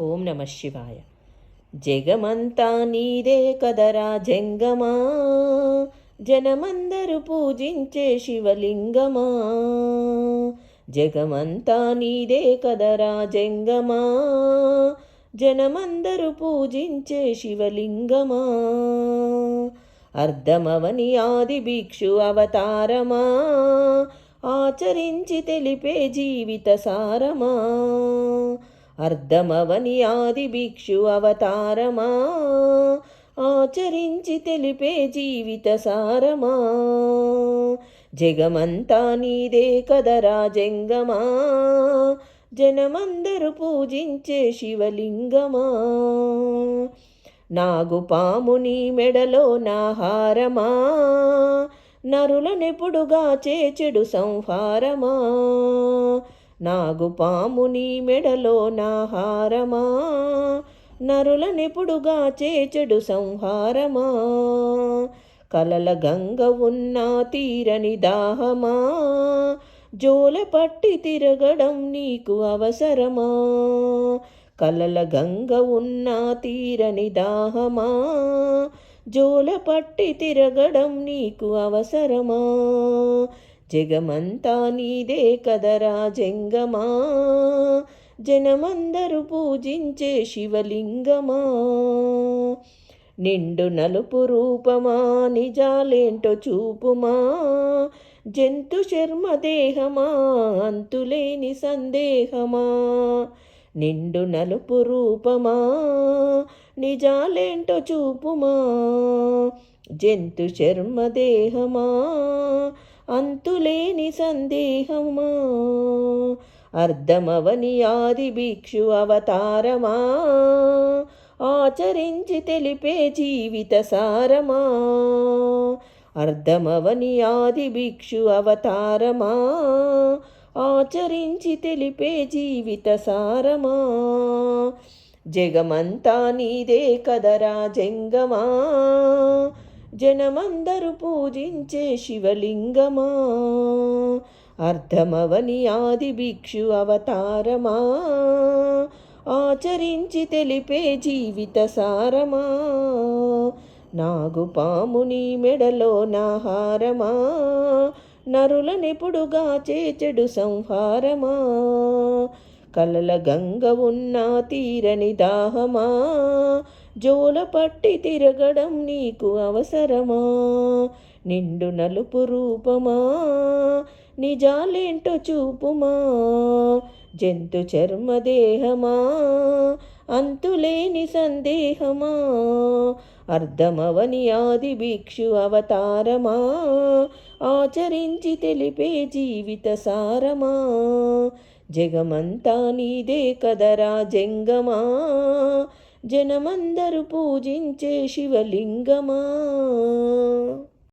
ఓం నమ శివాయ. జగమంతా నీదే కదరా జంగమా జనమందరు పూజించే శివలింగమా? జగమంతా నీదే కదరా జంగమా జనమందరు పూజించే శివలింగమా? అర్ధమవని ఆది భిక్షు అవతారమా? ఆచరించి తెలిపే జీవిత సారమా? అర్ధమవని ఆది భిక్షు అవతారమా? ఆచరించి తెలిపే జీవిత సారమా? జగమంతా నీదే కదరా జంగమా జనమందరు పూజించే శివలింగమా? నాగుపాముని మెడలో నాహారమా నరులనెప్పుడుగా చేచెడు సంహారమా? నాగుపాముని మెడలో నాహారమా నరులనెప్పుడుగా చేచెడు సంహారమా. కలల గంగ ఉన్నా తీరని దాహమా. జోల పట్టి తిరగడం నీకు అవసరమా. కలల గంగ ఉన్నా తీరని దాహమా. జోల పట్టి తిరగడం నీకు అవసరమా. జగమంతా నీదే కదరా జంగమా? జనమందరు పూజించే శివలింగమా? నిండు నలుపు రూపమా నిజాలేంటో చూపుమా? జంతు శర్మ దేహమా అంతులేని సందేహమా? నిండు నలుపు రూపమా నిజాలేంటో చూపుమా? జంతు శర్మ దేహమా? అంతులేని సందేహమా? అర్ధమవని ఆది భిక్షు అవతారమా? ఆచరించి తెలిపే జీవిత సారమా? అర్ధమవని ఆది భిక్షు అవతారమా? ఆచరించి తెలిపే జీవిత సారమా? జగమంతా నీదే కదరా జంగమా? జనమందరు పూజించే శివలింగమా? అర్ధమవని ఆది భిక్షు అవతారమా? ఆచరించి తెలిపే జీవిత సారమా? నాగుపాముని మెడలో నాహారమా నరులనెప్పుడుగా చేచెడు సంహారమా? కలల గంగ ఉన్నా తీరని దాహమా? జోల పట్టి తిరగడం నీకు అవసరమా? నిండు నలుపు రూపమా? నిజాలేంటో చూపుమా? జంతు చర్మదేహమా అంతులేని సందేహమా? అర్ధమవని ఆది భిక్షు అవతారమా? ఆచరించి తెలిపే జీవిత సారమా? జగమంతా నీదే కదరా జంగమా? జనమందరు పూజించే శివలింగమా?